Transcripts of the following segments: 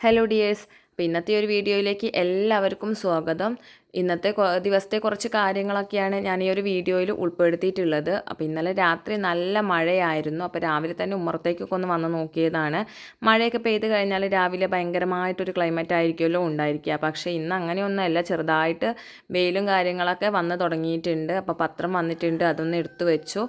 Hello dears അപ്പോൾ ഇന്നത്തെ ഒരു വീഡിയോയിലേക്ക് എല്ലാവർക്കും സ്വാഗതം. ഇന്നത്തെ ദിവസത്തെ കുറച്ച് കാര്യങ്ങളൊക്കെയാണ് ഞാൻ ഈ ഒരു വീഡിയോയിൽ ഉൾപ്പെടുത്തിയിട്ടുള്ളത്. അപ്പോൾ ഇന്നലെ രാത്രി നല്ല മഴയായിരുന്നു. അപ്പോൾ രാവിലെ തന്നെ ഉമ്മറത്തേക്കൊക്കെ ഒന്ന് വന്ന് നോക്കിയതാണ്. മഴയൊക്കെ പെയ്ത് കഴിഞ്ഞാൽ രാവിലെ ഭയങ്കരമായിട്ടൊരു ക്ലൈമറ്റ് ആയിരിക്കുമല്ലോ ഉണ്ടായിരിക്കുക. പക്ഷേ ഇന്ന് അങ്ങനെയൊന്നുമല്ല. ചെറുതായിട്ട് വെയിലും കാര്യങ്ങളൊക്കെ വന്ന് തുടങ്ങിയിട്ടുണ്ട്. അപ്പോൾ പത്രം വന്നിട്ടുണ്ട്. അതൊന്ന് എടുത്തു വെച്ചു.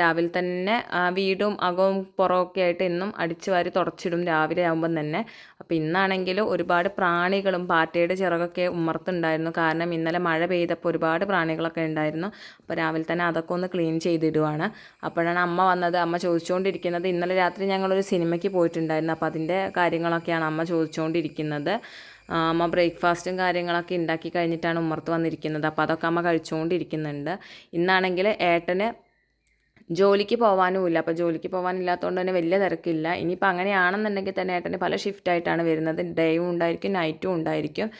രാവിലെ തന്നെ വീടും അകവും പുറമൊക്കെ ആയിട്ട് ഇന്നും അടിച്ചു വാരി തുടച്ചിടും രാവിലെ ആകുമ്പം തന്നെ. അപ്പോൾ ഇന്നാണെങ്കിൽ ഒരുപാട് പ്രാണികളും പാറ്റയുടെ ചിറകൊക്കെ ഉമ്മർത്തുണ്ടായിരുന്നു കാരണം ഇന്നലെ മഴ പെയ്തപ്പോൾ ഒരുപാട് പ്രാണികളൊക്കെ ഉണ്ടായിരുന്നു. അപ്പോൾ രാവിലെ തന്നെ അതൊക്കെ ഒന്ന് ക്ലീൻ ചെയ്തിടുവാണ്. അപ്പോഴാണ് അമ്മ വന്നത്. അമ്മ ചോദിച്ചുകൊണ്ടിരിക്കുന്നത് ഇന്നലെ രാത്രി ഞങ്ങളൊരു സിനിമയ്ക്ക് പോയിട്ടുണ്ടായിരുന്നു. അപ്പോൾ അതിന്റെ കാര്യങ്ങളൊക്കെയാണ് അമ്മ ചോദിച്ചുകൊണ്ടിരിക്കുന്നത്. അമ്മ ബ്രേക്ക്ഫാസ്റ്റും കാര്യങ്ങളൊക്കെ ഉണ്ടാക്കി കഴിഞ്ഞിട്ടാണ് ഉമ്മർത്ത് വന്നിരിക്കുന്നത്. അപ്പോൾ അതൊക്കെ അമ്മ കഴിച്ചുകൊണ്ടിരിക്കുന്നുണ്ട്. ഇന്നാണെങ്കിൽ ഏട്ടന് ജോലിക്ക് പോകാനുമില്ല അപ്പോൾ ജോലിക്ക് പോകാനില്ലാത്തതുകൊണ്ട് തന്നെ വലിയ തിരക്കില്ല. ഇനിയിപ്പോൾ അങ്ങനെയാണെന്നുണ്ടെങ്കിൽ തന്നെ ഏട്ടന് പല ഷിഫ്റ്റായിട്ടാണ് വരുന്നത്. ഡേയും ഉണ്ടായിരിക്കും നൈറ്റും ഉണ്ടായിരിക്കും.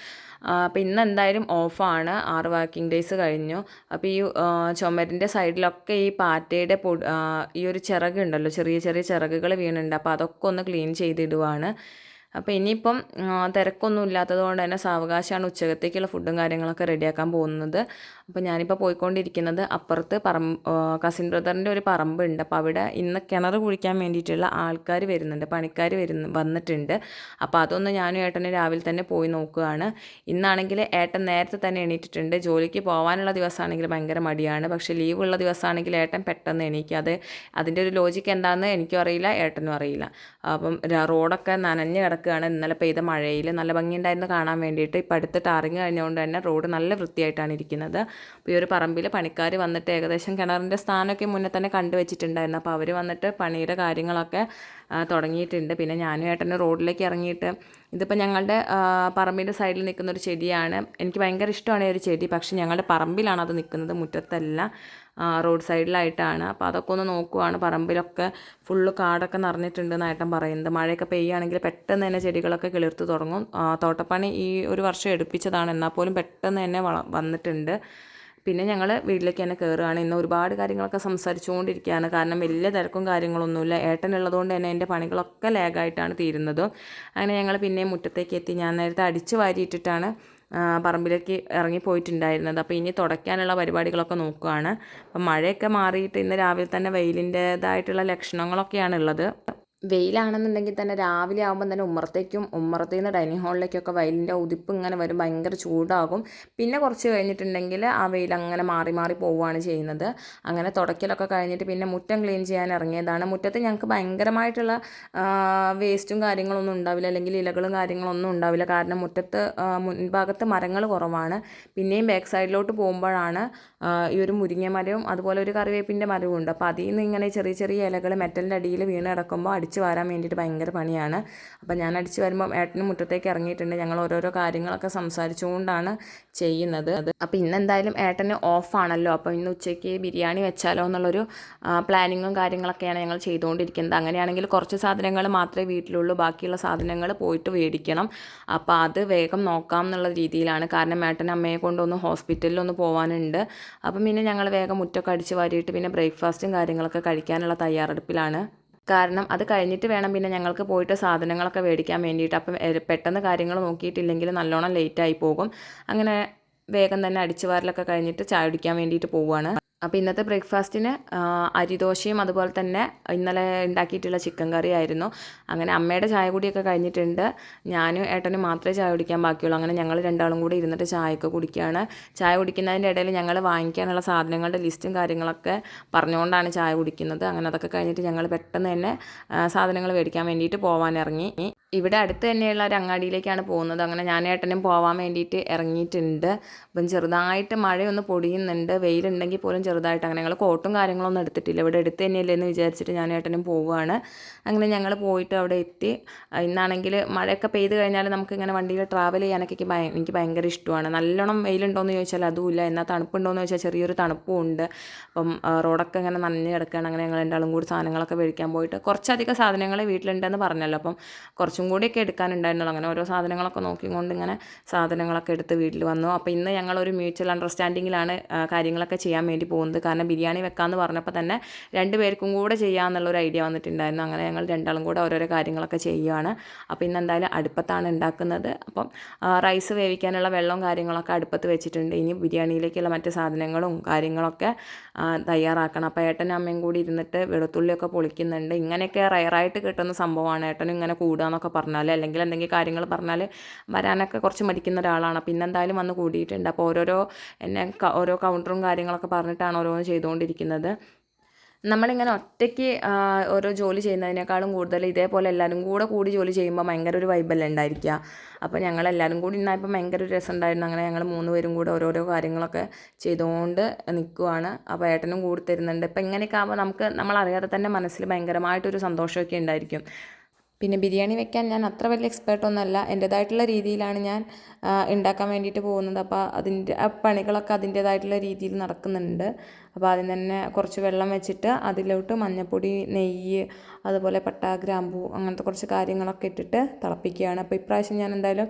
അപ്പോൾ ഇന്ന് എന്തായാലും ഓഫാണ് ആറ് വർക്കിംഗ് ഡേയ്സ് കഴിഞ്ഞു. അപ്പോൾ ഈ ചുമരിന്റെ സൈഡിലൊക്കെ ഈ പാറ്റയുടെ പൊടി ഈ ഒരു ചിറകുണ്ടല്ലോ ചെറിയ ചെറിയ ചിറകുകൾ വീണുണ്ട്. അപ്പോൾ അതൊക്കെ ഒന്ന് ക്ലീൻ ചെയ്തിടുവാണ്. അപ്പോൾ ഇനിയിപ്പം തിരക്കൊന്നും ഇല്ലാത്തത് കൊണ്ട് തന്നെ സാവകാശമാണ് ഉച്ചകത്തേക്കുള്ള ഫുഡും കാര്യങ്ങളൊക്കെ റെഡിയാക്കാൻ പോകുന്നത്. അപ്പോൾ ഞാനിപ്പോൾ പോയിക്കൊണ്ടിരിക്കുന്നത് അപ്പുറത്ത് പറമ്പ് കസിൻ ബ്രദറിന്റെ ഒരു പറമ്പുണ്ട്. അപ്പോൾ അവിടെ ഇന്ന് കിണർ കുഴിക്കാൻ വേണ്ടിയിട്ടുള്ള ആൾക്കാർ വരുന്നുണ്ട് പണിക്കാർ വരുന്ന വന്നിട്ടുണ്ട്. അപ്പോൾ അതൊന്ന് ഞാനും ഏട്ടന് രാവിലെ തന്നെ പോയി നോക്കുകയാണ്. ഇന്നാണെങ്കിൽ ഏട്ടൻ നേരത്തെ തന്നെ എണീറ്റിട്ടുണ്ട്. ജോലിക്ക് പോകാനുള്ള ദിവസമാണെങ്കിൽ ഭയങ്കര മടിയാണ്. പക്ഷേ ലീവ് ലീവുള്ള ദിവസമാണെങ്കിൽ ഏട്ടൻ പെട്ടെന്ന് എണീക്കും. അത് അതിന്റെ ഒരു ലോജിക്ക് എന്താണെന്ന് എനിക്കും അറിയില്ല ഏട്ടനും അറിയില്ല. അപ്പം റോഡൊക്കെ നനഞ്ഞ് കിടക്കുകയാണ്. ഇന്നലെ പെയ്ത മഴയിൽ നല്ല ഭംഗിയുണ്ടായിരുന്നു കാണാൻ വേണ്ടിയിട്ട്. ഇപ്പം അടുത്ത് ടാറിങ് കഴിഞ്ഞുകൊണ്ട് തന്നെ റോഡ് നല്ല വൃത്തിയായിട്ടാണ് ഇരിക്കുന്നത്. അപ്പോൾ ഈ ഒരു പറമ്പിൽ പണിക്കാർ വന്നിട്ട് ഏകദേശം കിണറിന്റെ സ്ഥാനമൊക്കെ മുന്നേ തന്നെ കണ്ടുവച്ചിട്ടുണ്ടായിരുന്നു. അപ്പോൾ അവർ വന്നിട്ട് പണിയുടെ കാര്യങ്ങളൊക്കെ തുടങ്ങിയിട്ടുണ്ട്. പിന്നെ ഞാനും ഏട്ടനും റോഡിലേക്ക് ഇറങ്ങിയിട്ട് ഇതിപ്പോൾ ഞങ്ങളുടെ പറമ്പിന്റെ സൈഡിൽ നിൽക്കുന്ന ഒരു ചെടിയാണ്. എനിക്ക് ഭയങ്കര ഇഷ്ടമാണ് ഈ ഒരു ചെടി. പക്ഷെ ഞങ്ങളുടെ പറമ്പിലാണ് അത് നിൽക്കുന്നത് മുറ്റത്തല്ല. റോഡ് സൈഡിലായിട്ടാണ്. അപ്പോൾ അതൊക്കെ ഒന്ന് നോക്കുവാണ്. പറമ്പിലൊക്കെ ഫുള്ള് കാടൊക്കെ നിറഞ്ഞിട്ടുണ്ട് എന്നായിട്ടും പറയുന്നത്. മഴയൊക്കെ പെയ്യുകയാണെങ്കിൽ പെട്ടെന്ന് തന്നെ ചെടികളൊക്കെ കിളിർത്ത് തുടങ്ങും. തോട്ടപ്പണി ഈ ഒരു വർഷം എടുപ്പിച്ചതാണ്. എന്നാൽ പോലും പെട്ടെന്ന് തന്നെ വന്നിട്ടുണ്ട്. പിന്നെ ഞങ്ങൾ വീട്ടിലേക്ക് തന്നെ കയറുകയാണ് ഇന്ന് ഒരുപാട് കാര്യങ്ങളൊക്കെ സംസാരിച്ചുകൊണ്ടിരിക്കുകയാണ്. കാരണം വലിയ തിരക്കും കാര്യങ്ങളൊന്നുമില്ല. ഏട്ടനുള്ളതുകൊണ്ട് തന്നെ എന്റെ പണികളൊക്കെ ലാഗായിട്ടാണ് തീരുന്നത്. അങ്ങനെ ഞങ്ങൾ പിന്നെ മുറ്റത്തേക്ക് എത്തി. ഞാൻ നേരത്തെ അടിച്ച് വാരിയിട്ടിട്ടാണ് പറമ്പിലേക്ക് ഇറങ്ങിപ്പോയിട്ടുണ്ടായിരുന്നത് അപ്പോൾ ഇനി തുടയ്ക്കാനുള്ള പരിപാടികളൊക്കെ നോക്കുകയാണ്. അപ്പം മഴയൊക്കെ മാറിയിട്ട് ഇന്ന് രാവിലെ തന്നെ വെയിലിന്റേതായിട്ടുള്ള ലക്ഷണങ്ങളൊക്കെയാണ് ഉള്ളത് വെയിലാണെന്നുണ്ടെങ്കിൽ തന്നെ രാവിലെ ആകുമ്പോൾ തന്നെ ഉമ്മറത്തേക്കും ഉമ്മറത്തിൽ നിന്ന് ഡൈനിങ് ഹാളിലേക്കൊക്കെ വെയിലിന്റെ ഉതിപ്പ് ഇങ്ങനെ വരും ഭയങ്കര ചൂടാകും. പിന്നെ കുറച്ച് കഴിഞ്ഞിട്ടുണ്ടെങ്കിൽ ആ വെയിൽ അങ്ങനെ മാറി മാറി പോവുകയാണ് ചെയ്യുന്നത്. അങ്ങനെ തുടക്കലൊക്കെ കഴിഞ്ഞിട്ട് പിന്നെ മുറ്റം ക്ലീൻ ചെയ്യാൻ ഇറങ്ങിയതാണ്. മുറ്റത്ത് ഞങ്ങൾക്ക് ഭയങ്കരമായിട്ടുള്ള വേസ്റ്റും കാര്യങ്ങളൊന്നും ഉണ്ടാവില്ല അല്ലെങ്കിൽ ഇലകളും കാര്യങ്ങളൊന്നും ഉണ്ടാവില്ല. കാരണം മുറ്റത്ത് മുൻഭാഗത്ത് മരങ്ങൾ കുറവാണ്. പിന്നെയും ബാക്ക് സൈഡിലോട്ട് പോകുമ്പോഴാണ് ഈ ഒരു മുരിങ്ങ മരവും അതുപോലെ ഒരു കറിവേപ്പിന്റെ മരവും ഉണ്ട്. അപ്പോൾ അതിൽ നിന്ന് ഇങ്ങനെ ചെറിയ ചെറിയ ഇലകൾ മെറ്റലിന്റെ അടിയിൽ വീണ് കിടക്കുമ്പോൾ അടിച്ച് വാരാൻ വേണ്ടിയിട്ട് ഭയങ്കര പണിയാണ്. അപ്പോൾ ഞാൻ അടിച്ച് വരുമ്പോൾ ഏട്ടന് മുറ്റത്തേക്ക് ഇറങ്ങിയിട്ടുണ്ട്. ഞങ്ങൾ ഓരോരോ കാര്യങ്ങളൊക്കെ സംസാരിച്ചുകൊണ്ടാണ് ചെയ്യുന്നത്. അപ്പോൾ ഇന്ന് എന്തായാലും ഏട്ടന് ഓഫാണല്ലോ അപ്പോൾ ഇന്ന് ഉച്ചയ്ക്ക് ബിരിയാണി വെച്ചാലോ എന്നുള്ളൊരു പ്ലാനിങ്ങും കാര്യങ്ങളൊക്കെയാണ് ഞങ്ങൾ ചെയ്തുകൊണ്ടിരിക്കുന്നത്. അങ്ങനെയാണെങ്കിൽ കുറച്ച് സാധനങ്ങൾ മാത്രമേ വീട്ടിലുള്ളൂ. ബാക്കിയുള്ള സാധനങ്ങൾ പോയിട്ട് മേടിക്കണം. അപ്പോൾ അത് വേഗം നോക്കാം എന്നുള്ള രീതിയിലാണ്. കാരണം ഏട്ടൻ അമ്മയെ കൊണ്ടൊന്ന് ഹോസ്പിറ്റലിൽ ഒന്ന് പോകാനുണ്ട് അപ്പം പിന്നെ ഞങ്ങൾ വേഗം മുറ്റൊക്കെ അടിച്ച് വാരിയിട്ട് പിന്നെ ബ്രേക്ക്ഫാസ്റ്റും കാര്യങ്ങളൊക്കെ കഴിക്കാനുള്ള തയ്യാറെടുപ്പിലാണ്. കാരണം അത് കഴിഞ്ഞിട്ട് വേണം പിന്നെ ഞങ്ങൾക്ക് പോയിട്ട് സാധനങ്ങളൊക്കെ മേടിക്കാൻ വേണ്ടിയിട്ട്. അപ്പം പെട്ടെന്ന് കാര്യങ്ങൾ നോക്കിയിട്ടില്ലെങ്കിൽ നല്ലോണം ലേറ്റായി പോകും. അങ്ങനെ വേഗം തന്നെ അടിച്ചുവാരലൊക്കെ കഴിഞ്ഞിട്ട് ചായ കുടിക്കാൻ വേണ്ടിയിട്ട് പോവുകയാണ് അപ്പോൾ ഇന്നത്തെ ബ്രേക്ക്ഫാസ്റ്റിന് അരിദോശയും അതുപോലെ തന്നെ ഇന്നലെ ഉണ്ടാക്കിയിട്ടുള്ള ചിക്കൻ കറി ആയിരുന്നു അങ്ങനെ അമ്മയുടെ ചായ കൂടിയൊക്കെ കഴിഞ്ഞിട്ടുണ്ട്. ഞാനും ഏട്ടനും മാത്രമേ ചായ കുടിക്കാൻ ബാക്കിയുള്ളൂ. അങ്ങനെ ഞങ്ങൾ രണ്ടാളും കൂടി ഇരുന്നിട്ട് ചായയൊക്കെ കുടിക്കുകയാണ്. ചായ കുടിക്കുന്നതിന്റെ ഇടയിൽ ഞങ്ങൾ വാങ്ങിക്കാനുള്ള സാധനങ്ങളുടെ ലിസ്റ്റും കാര്യങ്ങളൊക്കെ പറഞ്ഞുകൊണ്ടാണ് ചായ കുടിക്കുന്നത്. അങ്ങനെ അതൊക്കെ കഴിഞ്ഞിട്ട് ഞങ്ങൾ പെട്ടെന്ന് തന്നെ സാധനങ്ങൾ മേടിക്കാൻ വേണ്ടിയിട്ട് പോകാൻ ഇറങ്ങി ഇവിടെ അടുത്ത് തന്നെയുള്ള ഒരു അങ്ങാടിയിലേക്കാണ് പോകുന്നത്. അങ്ങനെ ഞാൻ ഏട്ടനും പോകാൻ വേണ്ടിയിട്ട് ഇറങ്ങിയിട്ടുണ്ട്. അപ്പം ചെറുതായിട്ട് മഴയൊന്ന് പൊടിയുന്നുണ്ട്. വെയിലുണ്ടെങ്കിൽ പോലും ചെറുതായിട്ട്. അങ്ങനെ ഞങ്ങൾ കോട്ടും കാര്യങ്ങളൊന്നും എടുത്തിട്ടില്ല. ഇവിടെ അടുത്ത് തന്നെയല്ലേ എന്ന് വിചാരിച്ചിട്ട് ഞാൻ ഏട്ടനും പോവുകയാണ്. അങ്ങനെ ഞങ്ങൾ പോയിട്ട് അവിടെ എത്തി. ഇന്നാണെങ്കിൽ മഴയൊക്കെ പെയ്ത് കഴിഞ്ഞാൽ നമുക്ക് ഇങ്ങനെ വണ്ടിയിൽ ട്രാവൽ ചെയ്യാനൊക്കെ എനിക്ക് ഭയ- എനിക്ക് ഭയങ്കര ഇഷ്ടമാണ്. നല്ലോണം വെയിലുണ്ടോയെന്ന് ചോദിച്ചാൽ അതുമില്ല. എന്നാൽ തണുപ്പുണ്ടോയെന്ന് ചോദിച്ചാൽ ചെറിയൊരു തണുപ്പും ഉണ്ട്. അപ്പം റോഡൊക്കെ ഇങ്ങനെ നനഞ്ഞ് കിടക്കുകയാണ്. അങ്ങനെ ഞങ്ങൾ രണ്ടാളും കൂടി സാധനങ്ങളൊക്കെ മേടിക്കാൻ പോയിട്ട് കുറച്ചധികം സാധനങ്ങൾ വീട്ടിലുണ്ടെന്ന് പറഞ്ഞല്ലോ. അപ്പം കുറച്ചും റൈസും കൂടിയൊക്കെ എടുക്കാനുണ്ടായിരുന്നുള്ളൂ. അങ്ങനെ ഓരോ സാധനങ്ങളൊക്കെ നോക്കിക്കൊണ്ട് ഇങ്ങനെ സാധനങ്ങളൊക്കെ എടുത്ത് വീട്ടിൽ വന്നു. അപ്പോൾ ഇന്ന് ഞങ്ങൾ ഒരു മ്യൂച്വൽ അണ്ടർസ്റ്റാൻഡിങ്ങിലാണ് കാര്യങ്ങളൊക്കെ ചെയ്യാൻ വേണ്ടി പോകുന്നത്. കാരണം ബിരിയാണി വെക്കാമെന്ന് പറഞ്ഞപ്പോൾ തന്നെ രണ്ട് പേർക്കും കൂടെ ചെയ്യാമെന്നുള്ളൊരു ഐഡിയ വന്നിട്ടുണ്ടായിരുന്നു. അങ്ങനെ ഞങ്ങൾ രണ്ടാളും കൂടെ ഓരോരോ കാര്യങ്ങളൊക്കെ ചെയ്യുകയാണ് അപ്പോൾ ഇന്ന് എന്തായാലും അടുപ്പത്താണ് ഉണ്ടാക്കുന്നത്. അപ്പം റൈസ് വേവിക്കാനുള്ള വെള്ളവും കാര്യങ്ങളൊക്കെ അടുപ്പത്ത് വെച്ചിട്ടുണ്ട്. ഇനി ബിരിയാണിയിലേക്കുള്ള മറ്റ് സാധനങ്ങളും കാര്യങ്ങളൊക്കെ തയ്യാറാക്കണം. അപ്പോൾ ഏട്ടനും അമ്മയും കൂടി ഇരുന്നിട്ട് വെളുത്തുള്ളിയൊക്കെ പൊളിക്കുന്നുണ്ട്. ഇങ്ങനെയൊക്കെ റയറായിട്ട് കിട്ടുന്ന സംഭവമാണ്. ഏട്ടനും ഇങ്ങനെ കൂടുക പറഞ്ഞാൽ അല്ലെങ്കിൽ എന്തെങ്കിലും കാര്യങ്ങൾ പറഞ്ഞാൽ വരാനൊക്കെ കുറച്ച് മടിക്കുന്ന ഒരാളാണ്. പിന്നെ എന്തായാലും വന്ന് കൂടിയിട്ടുണ്ട്. അപ്പോൾ ഓരോരോ എന്നെ ഓരോ കൗണ്ടറും കാര്യങ്ങളൊക്കെ പറഞ്ഞിട്ടാണ് ഓരോന്ന് ചെയ്തുകൊണ്ടിരിക്കുന്നത്. നമ്മളിങ്ങനെ ഒറ്റയ്ക്ക് ഓരോ ജോലി ചെയ്യുന്നതിനേക്കാളും കൂടുതൽ ഇതേപോലെ എല്ലാവരും കൂടെ കൂടി ജോലി ചെയ്യുമ്പോൾ ഭയങ്കര ഒരു വൈബല്ലേ ഉണ്ടായിരിക്കുക അപ്പോൾ ഞങ്ങളെല്ലാവരും കൂടി ഇന്നായപ്പോൾ ഭയങ്കര ഒരു രസം ഉണ്ടായിരുന്നു. അങ്ങനെ ഞങ്ങൾ മൂന്ന് പേരും കൂടെ ഓരോരോ കാര്യങ്ങളൊക്കെ ചെയ്തുകൊണ്ട് നിൽക്കുവാണ് അപ്പോൾ ഏട്ടനും കൂടി തരുന്നുണ്ട്. ഇപ്പം ഇങ്ങനെയൊക്കെ ആകുമ്പോൾ നമുക്ക് നമ്മളറിയാതെ തന്നെ മനസ്സിൽ ഭയങ്കരമായിട്ടൊരു സന്തോഷമൊക്കെ ഉണ്ടായിരിക്കും. പിന്നെ ബിരിയാണി വെക്കാൻ ഞാൻ അത്ര വലിയ എക്സ്പേർട്ടൊന്നുമല്ല എന്റേതായിട്ടുള്ള രീതിയിലാണ് ഞാൻ ഉണ്ടാക്കാൻ വേണ്ടിയിട്ട് പോകുന്നത്. അപ്പോൾ അതിന്റെ ആ പണികളൊക്കെ അതിന്റേതായിട്ടുള്ള രീതിയിൽ നടക്കുന്നുണ്ട്. അപ്പോൾ ആദ്യം തന്നെ കുറച്ച് വെള്ളം വെച്ചിട്ട് അതിലോട്ട് മഞ്ഞൾപ്പൊടി നെയ്യ് അതുപോലെ പട്ട ഗ്രാമ്പൂ അങ്ങനത്തെ കുറച്ച് കാര്യങ്ങളൊക്കെ ഇട്ടിട്ട് തിളപ്പിക്കുകയാണ്. അപ്പോൾ ഇപ്രാവശ്യം ഞാൻ എന്തായാലും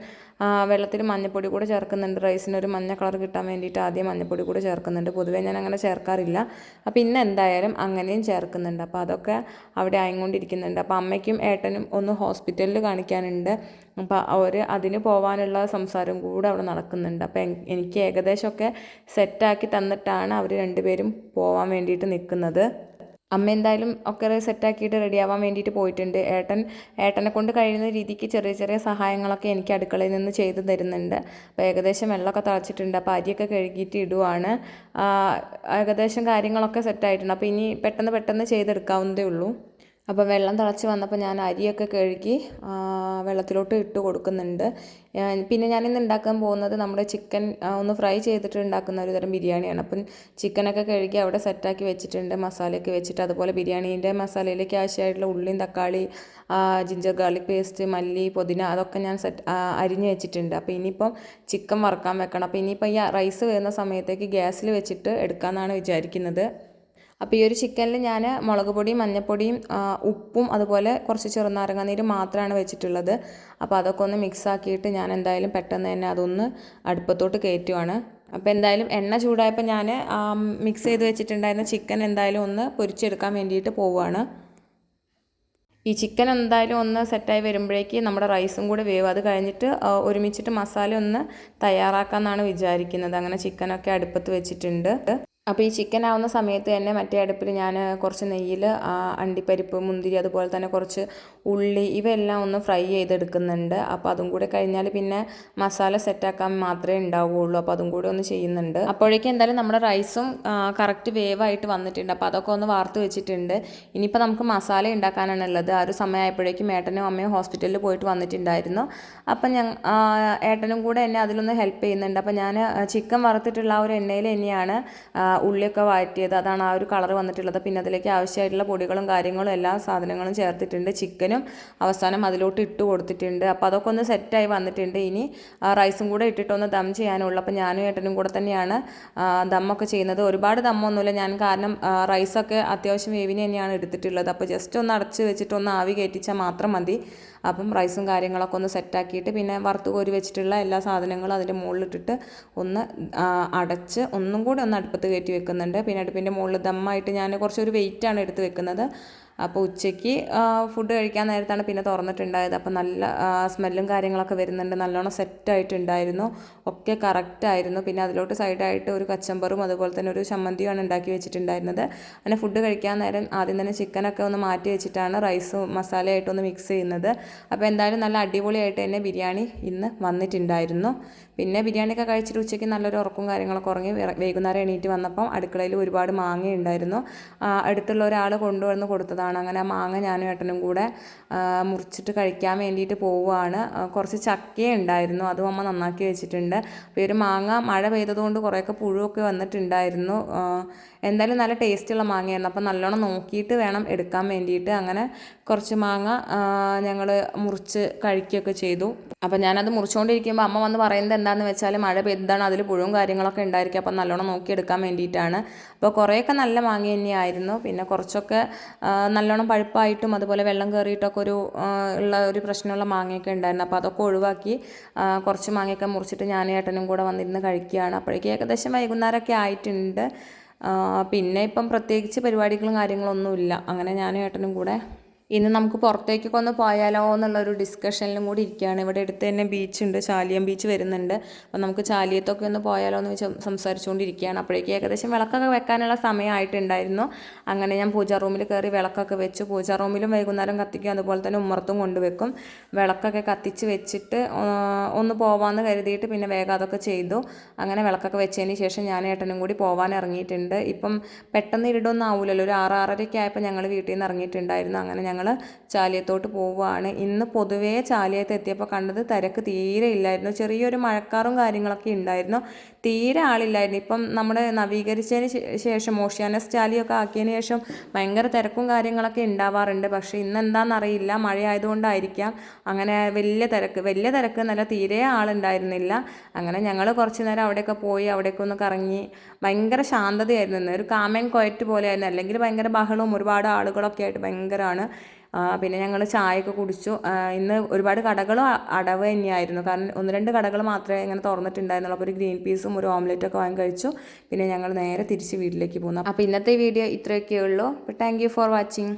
വെള്ളത്തിൽ മഞ്ഞൾപ്പൊടി കൂടെ ചേർക്കുന്നുണ്ട്. റൈസിന് ഒരു മഞ്ഞ കളർ കിട്ടാൻ വേണ്ടിയിട്ട് ആദ്യം മഞ്ഞൾപ്പൊടി കൂടെ ചേർക്കുന്നുണ്ട്. പൊതുവേ ഞാൻ അങ്ങനെ ചേർക്കാറില്ല. അപ്പോൾ ഇന്ന് എന്തായാലും അങ്ങനെയും ചേർക്കുന്നുണ്ട്. അപ്പോൾ അതൊക്കെ അവിടെ ആയിക്കൊണ്ടിരിക്കുന്നുണ്ട്. അപ്പോൾ അമ്മയ്ക്കും ഏട്ടനും ഒന്ന് ഹോസ്പിറ്റലിൽ കാണിക്കാനുണ്ട്. അപ്പോൾ അവർ അതിന് പോകാനുള്ള സംസാരം കൂടെ അവിടെ നടക്കുന്നുണ്ട്. അപ്പോൾ എനിക്ക് ഏകദേശമൊക്കെ സെറ്റാക്കി തന്നിട്ടാണ് അവർ രണ്ടുപേരും പോകാൻ വേണ്ടിയിട്ട് നിൽക്കുന്നത് അമ്മ എന്തായാലും ഒക്കെ സെറ്റാക്കിയിട്ട് റെഡിയാവാൻ വേണ്ടിയിട്ട് പോയിട്ടുണ്ട്. ഏട്ടൻ ഏട്ടനെ കൊണ്ട് കഴിയുന്ന രീതിക്ക് ചെറിയ ചെറിയ സഹായങ്ങളൊക്കെ എനിക്ക് അടുക്കളയിൽ നിന്ന് ചെയ്തു തരുന്നുണ്ട്. അപ്പോൾ ഏകദേശം വെള്ളമൊക്കെ തളച്ചിട്ടുണ്ട്. അപ്പോൾ അരിയൊക്കെ കഴുകിയിട്ട് ഇടുവാണ്. ഏകദേശം കാര്യങ്ങളൊക്കെ സെറ്റായിട്ടുണ്ട് അപ്പോൾ ഇനി പെട്ടെന്ന് പെട്ടെന്ന് ചെയ്തെടുക്കാവുന്നതേ ഉള്ളൂ. അപ്പോൾ വെള്ളം തിളച്ച് വന്നപ്പോൾ ഞാൻ അരിയൊക്കെ കഴുകി വെള്ളത്തിലോട്ട് ഇട്ട് കൊടുക്കുന്നുണ്ട്. പിന്നെ പിന്നെ ഞാനിന്ന് ഉണ്ടാക്കാൻ പോകുന്നത് നമ്മുടെ ചിക്കൻ ഒന്ന് ഫ്രൈ ചെയ്തിട്ട് ഉണ്ടാക്കുന്ന ഒരു തരം ബിരിയാണിയാണ്. അപ്പം ചിക്കനൊക്കെ കഴുകി അവിടെ സെറ്റാക്കി വെച്ചിട്ടുണ്ട് മസാലയൊക്കെ വെച്ചിട്ട്. അതുപോലെ ബിരിയാണീന്റെ മസാലയിലേക്ക് ആവശ്യമായിട്ടുള്ള ഉള്ളിയും തക്കാളി ജിഞ്ചർ ഗാർലിക് പേസ്റ്റ് മല്ലി പുതിന അതൊക്കെ ഞാൻ സെറ്റ് അരിഞ്ഞ് വെച്ചിട്ടുണ്ട്. അപ്പോൾ ഇനിയിപ്പം ചിക്കൻ വറുക്കാൻ വെക്കണം. അപ്പോൾ ഇനിയിപ്പോൾ ഈ റൈസ് വരുന്ന സമയത്തേക്ക് ഗ്യാസിൽ വെച്ചിട്ട് എടുക്കാമെന്നാണ് വിചാരിക്കുന്നത്. അപ്പോൾ ഈ ഒരു ചിക്കനിൽ ഞാൻ മുളക് പൊടിയും മഞ്ഞൾപ്പൊടിയും ഉപ്പും അതുപോലെ കുറച്ച് ചെറുനാരങ്ങ ചെറുനാരങ്ങാനീര് മാത്രമാണ് വെച്ചിട്ടുള്ളത്. അപ്പോൾ അതൊക്കെ ഒന്ന് മിക്സ് ആക്കിയിട്ട് ഞാൻ എന്തായാലും പെട്ടെന്ന് തന്നെ അതൊന്ന് അടുപ്പത്തോട്ട് കയറ്റുവാണ് അപ്പോൾ എന്തായാലും എണ്ണ ചൂടായപ്പോൾ ഞാൻ മിക്സ് ചെയ്ത് വെച്ചിട്ടുണ്ടായിരുന്ന ചിക്കൻ എന്തായാലും ഒന്ന് പൊരിച്ചെടുക്കാൻ വേണ്ടിയിട്ട് പോവുകയാണ് ഈ ചിക്കൻ എന്തായാലും ഒന്ന് സെറ്റായി വരുമ്പോഴേക്ക് നമ്മുടെ റൈസും കൂടെ വേവ്. അത് കഴിഞ്ഞിട്ട് ഒരുമിച്ചിട്ട് മസാല ഒന്ന് തയ്യാറാക്കാമെന്നാണ് വിചാരിക്കുന്നത്. അങ്ങനെ ചിക്കനൊക്കെ അടുപ്പത്ത് വെച്ചിട്ടുണ്ട്. അപ്പോൾ ഈ ചിക്കൻ ആവുന്ന സമയത്ത് തന്നെ മറ്റേ അടുപ്പിൽ ഞാൻ കുറച്ച് നെയ്യിൽ അണ്ടിപ്പരിപ്പ് മുന്തിരി അതുപോലെ തന്നെ കുറച്ച് ഉള്ളി ഇവയെല്ലാം ഒന്ന് ഫ്രൈ ചെയ്തെടുക്കുന്നുണ്ട്. അപ്പോൾ അതും കൂടെ കഴിഞ്ഞാൽ പിന്നെ മസാല സെറ്റാക്കാൻ മാത്രമേ ഉണ്ടാവുകയുള്ളൂ. അപ്പോൾ അതും കൂടെ ഒന്ന് ചെയ്യുന്നുണ്ട്. അപ്പോഴേക്കും എന്തായാലും നമ്മുടെ റൈസും കറക്റ്റ് വേവായിട്ട് വന്നിട്ടുണ്ട്. അപ്പോൾ അതൊക്കെ ഒന്ന് വാർത്ത് വെച്ചിട്ടുണ്ട്. ഇനിയിപ്പോൾ നമുക്ക് മസാല ഉണ്ടാക്കാനാണ് ഉള്ളത് ആ ഒരു സമയമായപ്പോഴേക്കും ഏട്ടനും അമ്മയും ഹോസ്പിറ്റലിൽ പോയിട്ട് വന്നിട്ടുണ്ടായിരുന്നു. അപ്പം ഞാൻ ഏട്ടനും കൂടെ എന്നെ അതിലൊന്ന് ഹെൽപ്പ് ചെയ്യുന്നുണ്ട്. അപ്പോൾ ഞാൻ ചിക്കൻ വറുത്തിട്ടുള്ള ആ ഒരു എണ്ണയിൽ തന്നെയാണ് ഉള്ളിയൊക്കെ വഴറ്റിയത് അതാണ് ആ ഒരു കളർ വന്നിട്ടുള്ളത്. പിന്നെ അതിലേക്ക് ആവശ്യമായിട്ടുള്ള പൊടികളും കാര്യങ്ങളും എല്ലാ സാധനങ്ങളും ചേർത്തിട്ടുണ്ട്. ചിക്കനും അവസാനം അതിലോട്ട് ഇട്ട് കൊടുത്തിട്ടുണ്ട്. അപ്പോൾ അതൊക്കെ ഒന്ന് സെറ്റായി വന്നിട്ടുണ്ട്. ഇനി റൈസും കൂടെ ഇട്ടിട്ടൊന്ന് ദം ചെയ്യാനുള്ളൂ. അപ്പോൾ ഞാനും ഏട്ടനും കൂടെ തന്നെയാണ് ദമ്മൊക്കെ ചെയ്യുന്നത്. ഒരുപാട് ദമ്മൊന്നുമില്ല ഞാൻ കാരണം റൈസൊക്കെ അത്യാവശ്യം വേവിന് തന്നെയാണ് എടുത്തിട്ടുള്ളത്. അപ്പോൾ ജസ്റ്റ് ഒന്ന് അടച്ച് വെച്ചിട്ട് ഒന്ന് ആവി കയറ്റിച്ചാൽ മാത്രം മതി. അപ്പം റൈസും കാര്യങ്ങളൊക്കെ ഒന്ന് സെറ്റാക്കിയിട്ട് പിന്നെ വറുത്ത് കോരി വെച്ചിട്ടുള്ള എല്ലാ സാധനങ്ങളും അതിന്റെ മുകളിലിട്ടിട്ട് ഒന്ന് അടച്ച് ഒന്നും കൂടി ഒന്ന് അടുപ്പത്ത് കയറ്റി വെക്കുന്നുണ്ട്. പിന്നെ അടുപ്പിന്റെ മുകളിൽ ദമ്മായിട്ട് ഞാൻ കുറച്ചൊരു വെയിറ്റാണ് എടുത്ത് വെക്കുന്നത്. അപ്പോൾ ഉച്ചയ്ക്ക് ഫുഡ് കഴിക്കാൻ നേരത്താണ് പിന്നെ തുറന്നിട്ടുണ്ടായത്. അപ്പോൾ നല്ല സ്മെല്ലും കാര്യങ്ങളൊക്കെ വരുന്നുണ്ട്. നല്ലോണം സെറ്റായിട്ടുണ്ടായിരുന്നു ഒക്കെ കറക്റ്റായിരുന്നു പിന്നെ അതിലോട്ട് സൈഡായിട്ട് ഒരു കച്ചമ്പറും അതുപോലെ തന്നെ ഒരു ചമ്മന്തിയുമാണ് ഉണ്ടാക്കി വെച്ചിട്ടുണ്ടായിരുന്നത്. അങ്ങനെ ഫുഡ് കഴിക്കാൻ നേരം ആദ്യം തന്നെ ചിക്കനൊക്കെ ഒന്ന് മാറ്റി വെച്ചിട്ടാണ് റൈസും മസാലയായിട്ടൊന്ന് മിക്സ് ചെയ്യുന്നത്. അപ്പോൾ എന്തായാലും നല്ല അടിപൊളിയായിട്ട് തന്നെ ബിരിയാണി ഇന്ന് വന്നിട്ടുണ്ടായിരുന്നു. പിന്നെ ബിരിയാണിയൊക്കെ കഴിച്ചിട്ട് ഉച്ചയ്ക്ക് നല്ലൊരു ഉറക്കും കാര്യങ്ങളൊക്കെ ഉറങ്ങി വൈകുന്നേരം എണീറ്റ് വന്നപ്പം അടുക്കളയിൽ ഒരുപാട് മാങ്ങയുണ്ടായിരുന്നു. അടുത്തുള്ള ഒരാൾ കൊണ്ടുവന്ന് കൊടുത്തതാണ്. അങ്ങനെ ആ മാങ്ങ ഞാനും ഏട്ടനും കൂടെ മുറിച്ചിട്ട് കഴിക്കാൻ വേണ്ടിയിട്ട് പോവുകയാണ്. കുറച്ച് ചക്കയും ഉണ്ടായിരുന്നു അതും അമ്മ നന്നാക്കി വെച്ചിട്ടുണ്ട്. അപ്പോൾ ഈ ഒരു മാങ്ങ മഴ പെയ്തതുകൊണ്ട് കുറേയൊക്കെ പുഴുവൊക്കെ വന്നിട്ടുണ്ടായിരുന്നു. എന്തായാലും നല്ല ടേസ്റ്റുള്ള മാങ്ങയായിരുന്നു. അപ്പോൾ നല്ലോണം നോക്കിയിട്ട് വേണം എടുക്കാൻ വേണ്ടിയിട്ട്. അങ്ങനെ കുറച്ച് മാങ്ങ ഞങ്ങൾ മുറിച്ച് കഴിക്കുകയൊക്കെ ചെയ്തു. അപ്പോൾ ഞാനത് മുറിച്ചുകൊണ്ടിരിക്കുമ്പോൾ അമ്മ വന്ന് പറയുന്നത് എന്താണെന്ന് വെച്ചാൽ മഴ പെയ്താണ് അതിൽ പുഴുവും കാര്യങ്ങളൊക്കെ ഉണ്ടായിരിക്കും. അപ്പോൾ നല്ലോണം നോക്കിയെടുക്കാൻ വേണ്ടിയിട്ടാണ്. അപ്പോൾ കുറേയൊക്കെ നല്ല മാങ്ങ തന്നെയായിരുന്നു. പിന്നെ കുറച്ചൊക്കെ നല്ലോണം പഴുപ്പായിട്ടും അതുപോലെ വെള്ളം കയറിയിട്ടൊക്കെ ഒരു ഉള്ള ഒരു പ്രശ്നമുള്ള മാങ്ങയൊക്കെ ഉണ്ടായിരുന്നു. അപ്പോൾ അതൊക്കെ ഒഴിവാക്കി കുറച്ച് മാങ്ങയൊക്കെ മുറിച്ചിട്ട് ഞാൻ ഏട്ടനും കൂടെ വന്നിരുന്ന് കഴിക്കുകയാണ്. അപ്പോഴേക്കും ഏകദേശം വൈകുന്നേരമൊക്കെ ആയിട്ടുണ്ട്. പിന്നെ ഇപ്പം പ്രത്യേകിച്ച് പരിപാടികളും കാര്യങ്ങളൊന്നുമില്ല. അങ്ങനെ ഞാനും ഏട്ടനും കൂടെ ഇന്ന് നമുക്ക് പുറത്തേക്കൊക്കെ ഒന്ന് പോയാലോ എന്നുള്ളൊരു ഡിസ്കഷനിലും കൂടി ഇരിക്കുകയാണ്. ഇവിടെ അടുത്ത് തന്നെ ബീച്ച് ഉണ്ട്. ചാലിയം ബീച്ച് വരുന്നുണ്ട്. അപ്പോൾ നമുക്ക് ചാലിയത്തൊക്കെ ഒന്ന് പോയാലോ എന്ന് വെച്ച് സംസാരിച്ചുകൊണ്ടിരിക്കുകയാണ്. അപ്പോഴേക്കും ഏകദേശം വിളക്കൊക്കെ വെക്കാനുള്ള സമയമായിട്ടുണ്ടായിരുന്നു. അങ്ങനെ ഞാൻ പൂജാ റൂമിൽ കയറി വിളക്കൊക്കെ വെച്ചു. പൂജാ റൂമിലും വൈകുന്നേരം കത്തിക്കും. അതുപോലെ തന്നെ ഉമ്മർത്തും കൊണ്ടുവെക്കും. വിളക്കൊക്കെ കത്തിച്ച് വെച്ചിട്ട് ഒന്ന് പോവാമെന്ന് കരുതിയിട്ട് പിന്നെ വേഗം അതൊക്കെ ചെയ്തു. അങ്ങനെ വിളക്കൊക്കെ വെച്ചതിന് ശേഷം ഞാൻ ഏട്ടനും കൂടി പോകാൻ ഇറങ്ങിയിട്ടുണ്ട്. ഇപ്പം പെട്ടെന്ന് ഇരുടൊന്നും ആവില്ലല്ലോ ഒരു ആറ് ആറരയ്ക്ക് ആയപ്പോൾ ഞങ്ങൾ വീട്ടിൽ നിന്ന് ഇറങ്ങിയിട്ടുണ്ടായിരുന്നു. അങ്ങനെ ഞങ്ങൾ ചാലിയത്തോട്ട് പോവുകയാണ് ഇന്ന് പൊതുവേ ചാലിയത്ത് എത്തിയപ്പോൾ കണ്ടത് തിരക്ക് തീരെ ഇല്ലായിരുന്നു. ചെറിയൊരു മഴക്കാറും കാര്യങ്ങളൊക്കെ ഉണ്ടായിരുന്നു തീരെ ആളില്ലായിരുന്നു. ഇപ്പം നമ്മുടെ നവീകരിച്ചതിന് ശേഷം ഓഷ്യാനസ് ചാലിയൊക്കെ ആക്കിയതിന് ശേഷം ഭയങ്കര തിരക്കും കാര്യങ്ങളൊക്കെ ഉണ്ടാവാറുണ്ട് പക്ഷേ ഇന്ന് എന്താണെന്നറിയില്ല മഴയായതുകൊണ്ടായിരിക്കാം. അങ്ങനെ വലിയ തിരക്ക് വലിയ തിരക്ക് എന്നല്ല തീരെ ആളുണ്ടായിരുന്നില്ല. അങ്ങനെ ഞങ്ങൾ കുറച്ച് നേരം അവിടെയൊക്കെ പോയി അവിടെയൊക്കെ ഒന്ന് കറങ്ങി. ഭയങ്കര ശാന്തതയായിരുന്നു. ഒരു കാമൻ കൊയറ്റ് പോലെയായിരുന്നു. അല്ലെങ്കിൽ ഭയങ്കര ബഹളവും ഒരുപാട് ആളുകളൊക്കെ ആയിട്ട് ഭയങ്കരമാണ് പിന്നെ ഞങ്ങൾ ചായയൊക്കെ കുടിച്ചു. ഇന്ന് ഒരുപാട് കടകളും അടവ് തന്നെയായിരുന്നു. കാരണം ഒന്ന് രണ്ട് കടകൾ മാത്രമേ ഇങ്ങനെ തുറന്നിട്ടുണ്ടായിരുന്നുള്ളൂ. അപ്പോൾ ഒരു ഗ്രീൻ പീസും ഒരു ഓംലെറ്റും ഓംലെറ്റൊക്കെ വാങ്ങി കഴിച്ചു. പിന്നെ ഞങ്ങൾ നേരെ തിരിച്ച് വീട്ടിലേക്ക് പോകുന്നു. അപ്പോൾ ഇന്നത്തെ വീഡിയോ ഇത്രയൊക്കെ ഉള്ളൂ. അപ്പോൾ താങ്ക് ഫോർ വാച്ചിങ്